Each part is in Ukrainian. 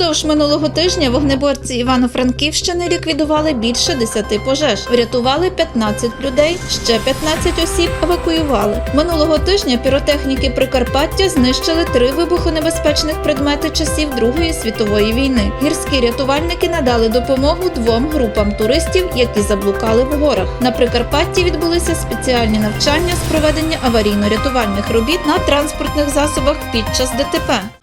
Впродовж минулого тижня вогнеборці Івано-Франківщини ліквідували більше 10 пожеж, врятували 15 людей, ще 15 осіб евакуювали. Минулого тижня піротехніки Прикарпаття знищили три вибухонебезпечних предмети часів Другої світової війни. Гірські рятувальники надали допомогу двом групам туристів, які заблукали в горах. На Прикарпатті відбулися спеціальні навчання з проведення аварійно-рятувальних робіт на транспортних засобах під час ДТП.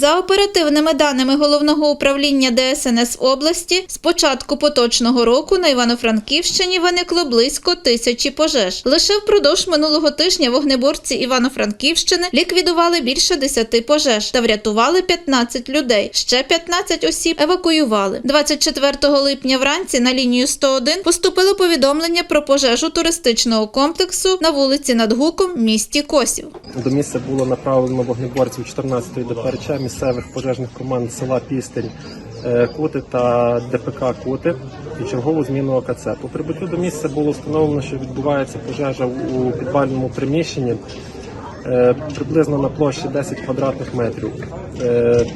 За оперативними даними головного управління ДСНС області, з початку поточного року на Івано-Франківщині виникло близько тисячі пожеж. Лише впродовж минулого тижня вогнеборці Івано-Франківщини ліквідували більше 10 пожеж та врятували 15 людей. Ще 15 осіб евакуювали. 24 липня вранці на лінію 101 поступило повідомлення про пожежу туристичного комплексу на вулиці над Гуком, в місті Косів. До місця було направлено вогнеборців 14-ї ДПРЧ місцевих пожежних команд села Пістень е, Кути та ДПК Кути і чергову зміну ОКЦ. По прибуттю до місця було встановлено, що відбувається пожежа у підвальному приміщенні е, приблизно на площі 10 квадратних метрів. Е,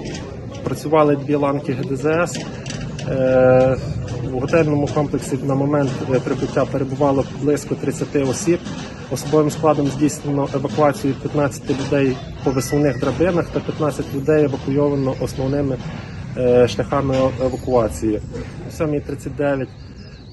Працювали дві ланки ГДЗС. В готельному комплексі на момент прибуття перебувало близько 30 осіб. Особовим складом здійснено евакуацію 15 людей по висувних драбинах та 15 людей евакуйовано основними е, шляхами евакуації. О 7.39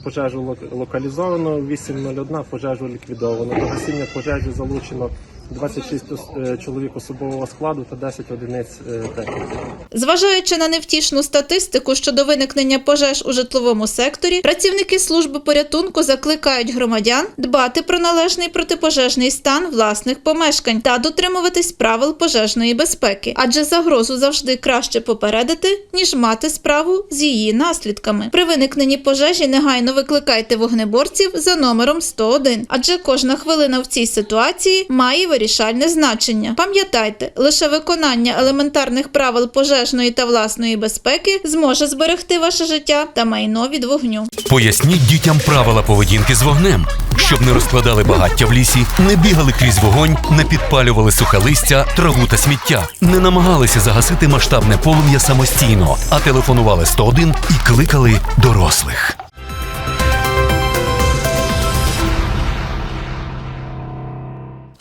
пожежу лок- локалізовано, 8.01 пожежу ліквідовано. До гасіння пожежі залучено 26 ос- е, чоловік особового складу та 10 одиниць е, техніки. Зважаючи на невтішну статистику щодо виникнення пожеж у житловому секторі, працівники служби порятунку закликають громадян дбати про належний протипожежний стан власних помешкань та дотримуватись правил пожежної безпеки, адже загрозу завжди краще попередити, ніж мати справу з її наслідками. При виникненні пожежі негайно викликайте вогнеборців за номером 101, адже кожна хвилина в цій ситуації має вирішальне значення. Пам'ятайте, лише виконання елементарних правил пожежної та власної безпеки зможе зберегти ваше життя та майно від вогню. Поясніть дітям правила поведінки з вогнем, щоб не розкладали багаття в лісі, не бігали крізь вогонь, не підпалювали сухе листя, траву та сміття, не намагалися загасити масштабне полум'я самостійно, а телефонували 101 і кликали дорослих.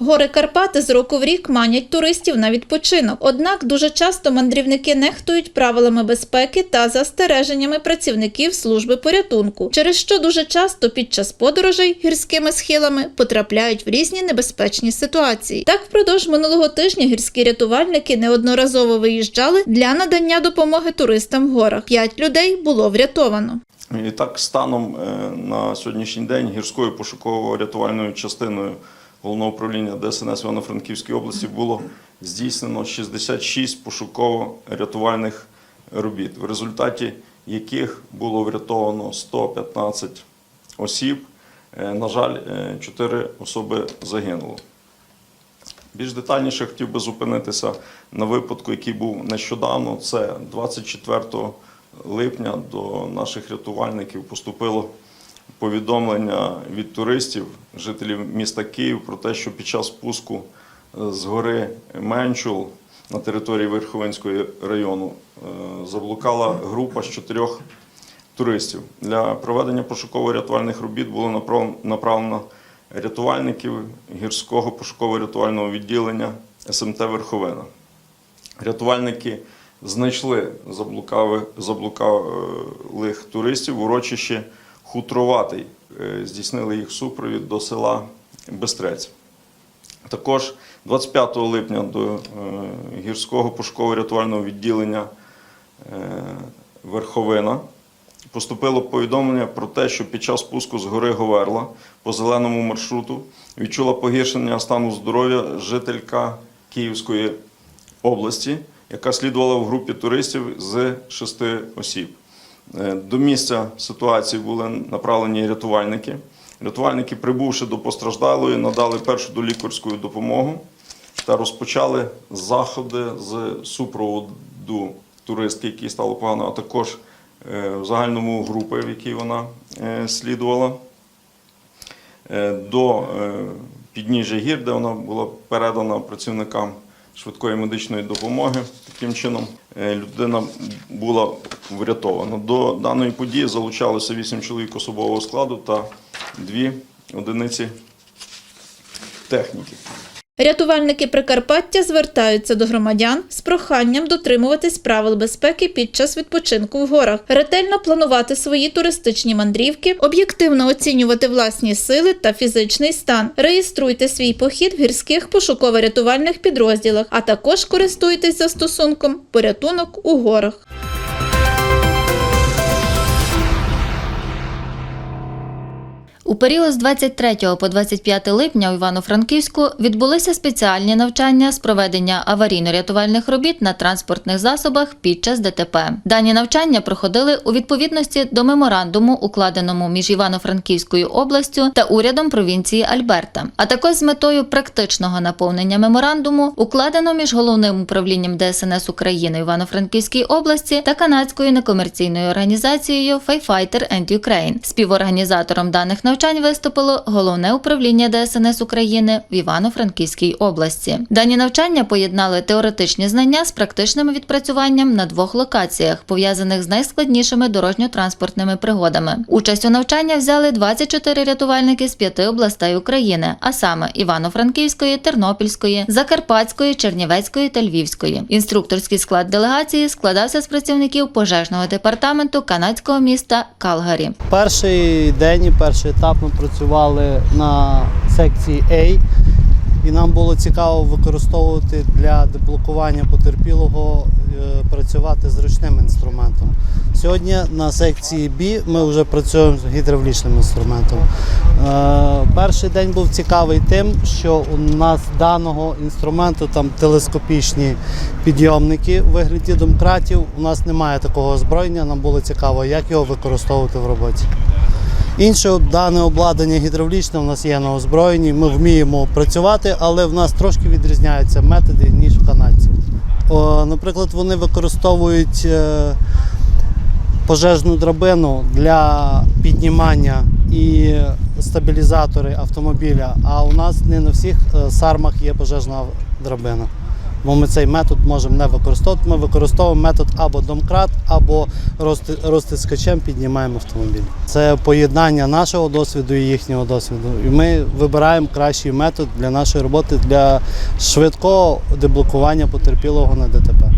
Гори Карпати з року в рік манять туристів на відпочинок. Однак дуже часто мандрівники нехтують правилами безпеки та застереженнями працівників служби порятунку, через що дуже часто під час подорожей гірськими схилами потрапляють в різні небезпечні ситуації. Так, впродовж минулого тижня гірські рятувальники неодноразово виїжджали для надання допомоги туристам в горах. П'ять людей було врятовано. І так, станом е, на сьогоднішній день гірською пошуково-рятувальною частиною головного управління ДСНС Івано-Франківської області було здійснено 66 пошуково-рятувальних робіт, в результаті яких було врятовано 115 осіб. Е, На жаль, 4 особи загинуло. Більш детальніше хотів би зупинитися на випадку, який був нещодавно. Це 24 липня до наших рятувальників поступило повідомлення від туристів, жителів міста Київ, про те, що під час спуску е, з гори Менчул на території Верховинського району е, заблукала група з чотирьох туристів. Для проведення пошуково-рятувальних робіт було направлено рятувальників гірського пошуково-рятувального відділення СМТ Верховина. Рятувальники знайшли заблукави- заблукалих туристів в урочищі Хутроватий. Е, Здійснили їх супровід до села Бестрець. Також 25 липня до е, гірського пошуково-рятувального відділення е, Верховина поступило повідомлення про те, що під час спуску з гори Говерла по зеленому маршруту відчула погіршення стану здоров'я жителька Київської області, яка слідувала в групі туристів з шести осіб. Е, До місця ситуації були направлені рятувальники. Рятувальники, прибувши до постраждалої, надали першу долікарську допомогу та розпочали заходи з супроводу туристки, якій стало погано, а також е, в загальному групи, в якій вона е, слідувала. До підніжжя гір, де вона була передана працівникам швидкої медичної допомоги. Таким чином е, людина була врятована. До даної події залучалося 8 чоловік особового складу та 2 одиниці техніки. Рятувальники Прикарпаття звертаються до громадян з проханням дотримуватись правил безпеки під час відпочинку в горах, ретельно планувати свої туристичні мандрівки, об'єктивно оцінювати власні сили та фізичний стан. Реєструйте свій похід в гірських пошуково-рятувальних підрозділах, а також користуйтесь застосунком порятунок у горах. Період з 23 по 25 липня у Івано-Франківську відбулися спеціальні навчання з проведення аварійно-рятувальних робіт на транспортних засобах під час ДТП. Дані навчання проходили у відповідності до меморандуму, укладеному між Івано-Франківською областю та урядом провінції Альберта, а також з метою практичного наповнення меморандуму, укладено між головним управлінням ДСНС України Івано-Франківській області та канадською некомерційною організацією Firefighter and Ukraine. Співорганізатором даних навчань виступило головне управління ДСНС України в Івано-Франківській області. Дані навчання поєднали теоретичні знання з практичним відпрацюванням на двох локаціях, пов'язаних з найскладнішими дорожньо-транспортними пригодами. Участь у навчання взяли 24 рятувальники з п'яти областей України, а саме Івано-Франківської, Тернопільської, Закарпатської, Чернівецької та Львівської. Інструкторський склад делегації складався з працівників пожежного департаменту канадського міста Калгарі. Перший день перший етап ми працювали на секції A, і нам було цікаво використовувати для деблокування потерпілого, е, працювати з ручним інструментом. Сьогодні на секції B ми вже працюємо з гідравлічним інструментом. Е, Перший день був цікавий тим, що у нас даного інструменту там телескопічні підйомники у вигляді домкратів. У нас немає такого озброєння. Нам було цікаво, як його використовувати в роботі. Інше дане обладнання гідравлічне у нас є на озброєнні. Ми вміємо працювати, але в нас трошки відрізняються методи, ніж у канадців. Наприклад, вони використовують е, пожежну драбину для піднімання і стабілізатори автомобіля. А у нас не на всіх е, сармах є пожежна драбина. Бо ми цей метод можемо не використовувати. Ми використовуємо метод або домкрат, або розти- розтискачем піднімаємо автомобіль. Це поєднання нашого досвіду і їхнього досвіду. І ми вибираємо кращий метод для нашої роботи для швидкого деблокування потерпілого на ДТП.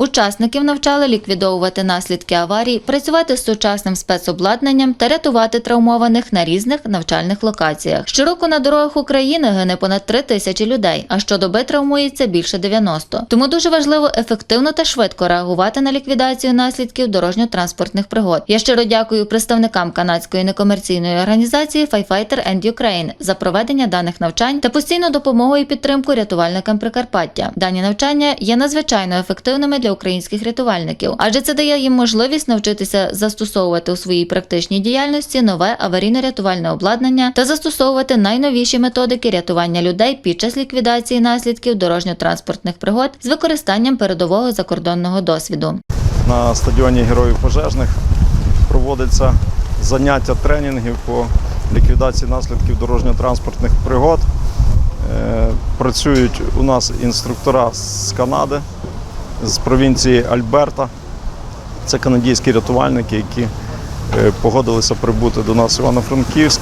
Учасників навчали ліквідовувати наслідки аварій, працювати з сучасним спецобладнанням та рятувати травмованих на різних навчальних локаціях. Щороку на дорогах України гине понад 3 тисячі людей, а щодоби травмується більше 90. Тому дуже важливо ефективно та швидко реагувати на ліквідацію наслідків дорожньо-транспортних пригод. Я щиро дякую представникам канадської некомерційної організації Firefighter and Ukraine за проведення даних навчань та постійну допомогу і підтримку рятувальникам Прикарпаття. Дані навчання є надзвичайно ефективними для українських рятувальників, адже це дає їм можливість навчитися застосовувати у своїй практичній діяльності нове аварійно-рятувальне обладнання та застосовувати найновіші методики рятування людей під час ліквідації наслідків дорожньо-транспортних пригод з використанням передового закордонного досвіду. на стадіоні Героїв пожежних проводиться заняття тренінгів по ліквідації наслідків дорожньо-транспортних пригод. Е, Працюють у нас інструктора з Канади, з провінції Альберта. Це канадійські рятувальники, які е, погодилися прибути до нас в Івано-Франківськ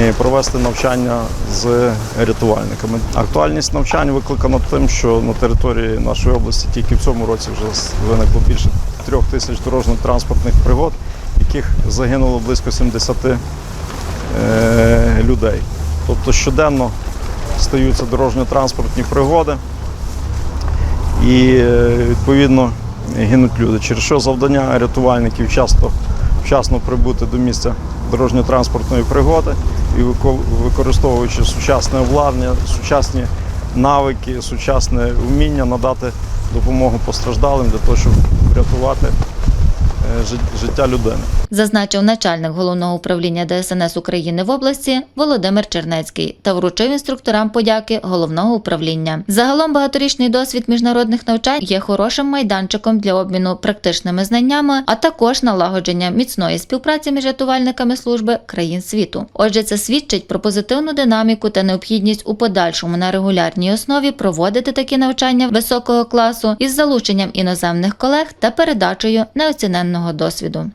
і провести навчання з рятувальниками. Актуальність навчань викликана тим, що на території нашої області тільки в цьому році вже виникло більше трьох тисяч дорожньо-транспортних пригод, яких загинуло близько 70 е, людей. Тобто щоденно стаються дорожньо-транспортні пригоди і е, відповідно гинуть люди. Через що завдання рятувальників часто вчасно прибути до місця дорожньо-транспортної пригоди і використовуючи сучасне обладнання, сучасні навики, сучасне вміння надати допомогу постраждалим для того, щоб врятувати е, життя людини. Зазначив начальник головного управління ДСНС України в області Володимир Чернецький та вручив інструкторам подяки головного управління. Загалом багаторічний досвід міжнародних навчань є хорошим майданчиком для обміну практичними знаннями, а також налагодження міцної співпраці між рятувальниками служби країн світу. Отже, це свідчить про позитивну динаміку та необхідність у подальшому на регулярній основі проводити такі навчання високого класу із залученням іноземних колег та передачею неоціненного досвіду.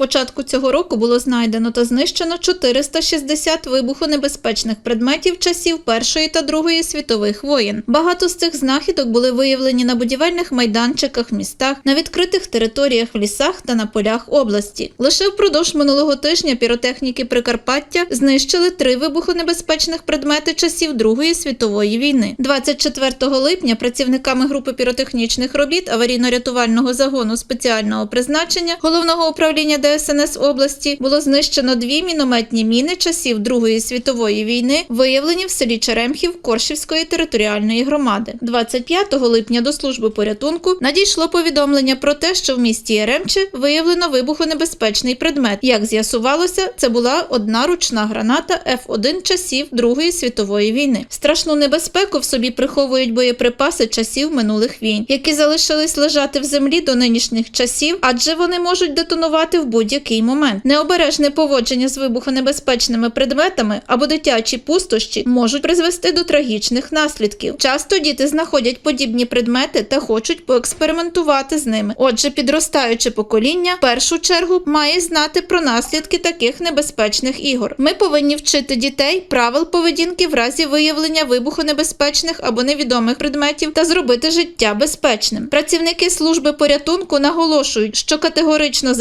Початку цього року було знайдено та знищено 460 вибухонебезпечних предметів часів Першої та Другої світових воєн. Багато з цих знахідок були виявлені на будівельних майданчиках містах, на відкритих територіях в лісах та на полях області. Лише впродовж минулого тижня піротехніки Прикарпаття знищили три вибухонебезпечних предмети часів Другої світової війни. 24 липня працівниками групи піротехнічних робіт аварійно-рятувального загону спеціального призначення головного управління ДСНС області було знищено дві мінометні міни часів Другої світової війни, виявлені в селі Черемхів Коршівської територіальної громади. 25 липня до служби порятунку надійшло повідомлення про те, що в місті Яремче виявлено вибухонебезпечний предмет. Як з'ясувалося, це була одна ручна граната F1 часів Другої світової війни. Страшну небезпеку в собі приховують боєприпаси часів минулих війн, які залишились лежати в землі до нинішніх часів, адже вони можуть детонувати в будь-який момент. Необережне поводження з вибухонебезпечними предметами або дитячі пустощі можуть призвести до трагічних наслідків. Часто діти знаходять подібні предмети та хочуть поекспериментувати з ними. Отже, підростаюче покоління в першу чергу має знати про наслідки таких небезпечних ігор. Ми повинні вчити дітей правил поведінки в разі виявлення вибухонебезпечних або невідомих предметів та зробити життя безпечним. Працівники служби порятунку наголошують, що категорично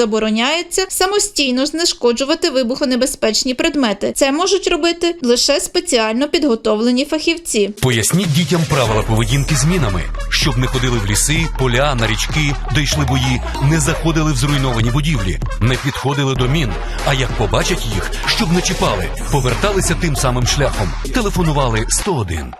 забороняється самостійно знешкоджувати вибухонебезпечні предмети. Це можуть робити лише спеціально підготовлені фахівці. Поясніть дітям правила поведінки з мінами, щоб не ходили в ліси, поля, на річки, де йшли бої, не заходили в зруйновані будівлі, не підходили до мін. А як побачать їх, щоб не чіпали, поверталися тим самим шляхом, телефонували 101.